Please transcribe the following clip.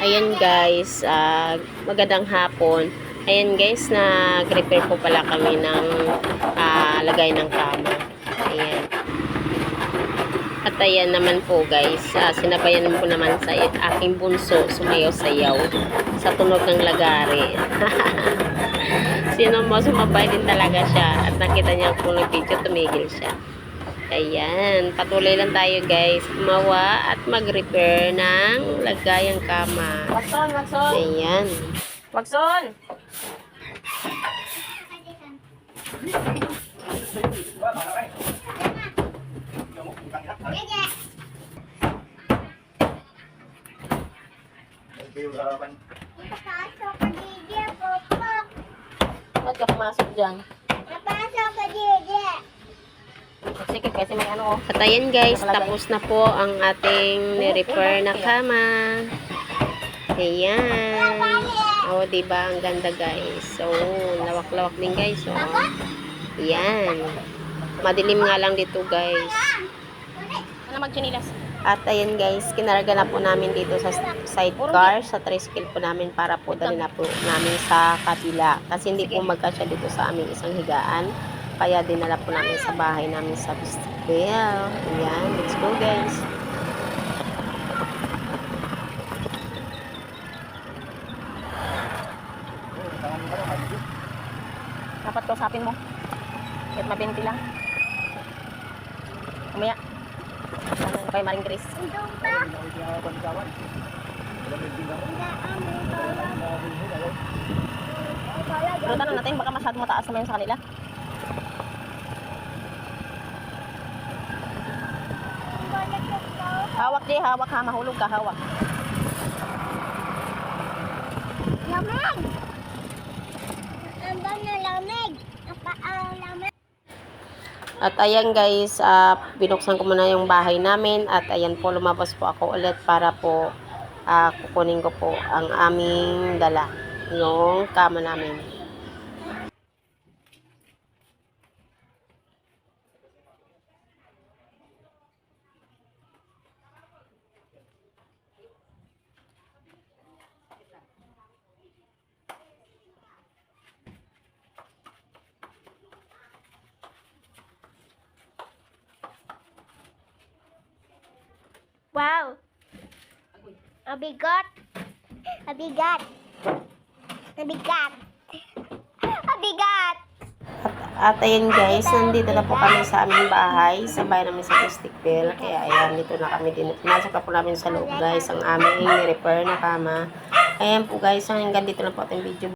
Ayan guys, ah, magandang hapon. Ayan guys, nag-repair po pala kami ng ah, lagay ng kama. Ayan. At ayan naman po guys, ah, sinabayan po naman sa aking bunso, sumayaw-sayaw sa tunog ng lagari. Sino mo, sumabay din talaga siya. At nakita niya kung nag-video, tumigil siya. Ayan, patuloy lang tayo guys, gumawa at mag-repair ng lagayang kama. Wakson, Wakson! Ayan. Wakson! Napasok ka Gigi, Popok. Ba't ka pumasok dyan? Napasok ka Gigi. Sige, kasi may ano. At ayan guys, tapos na po ang ating ni-repair na kama. Ayan. O, oh, diba? Ang ganda guys. So, lawak-lawak din guys. So, ayan. Madilim nga lang dito guys. Ano magchinilas? At ayan guys, kinarga na po namin dito sa sidecar, sa tricycle po namin para po dali na po namin sa kabila. Kasi hindi po magkasya dito sa aming isang higaan. Kaya dinala po namin sa bahay namin sa Bistabel. Ayan, let's go guys. Dapat kausapin mo. Kahit mabinti lang. Umaya. Ano kay Maring Grace? Indong pa. Pero tanong natin, baka masyadong mataas naman sa kanila. Hawak di, hawak ha, mahulog ka, hawak. Lamig. Ang na lamig? Ang lamig? At ayan guys, ah, binuksan ko muna yung bahay namin at ayan po lumabas po ako ulit para po ah, kukunin ko po ang aming dala, yung kama namin. Wow. Abigat. Abigat. Abigat. Abigat. At ayan guys, nandito na po kami sa aming bahay, sa bahay namin sa Pistikville. Kaya ayan, dito na kami din. Pinasok na po namin sa loob guys, ang aming repair na kama. Ayan po guys, hanggang dito na po ating video.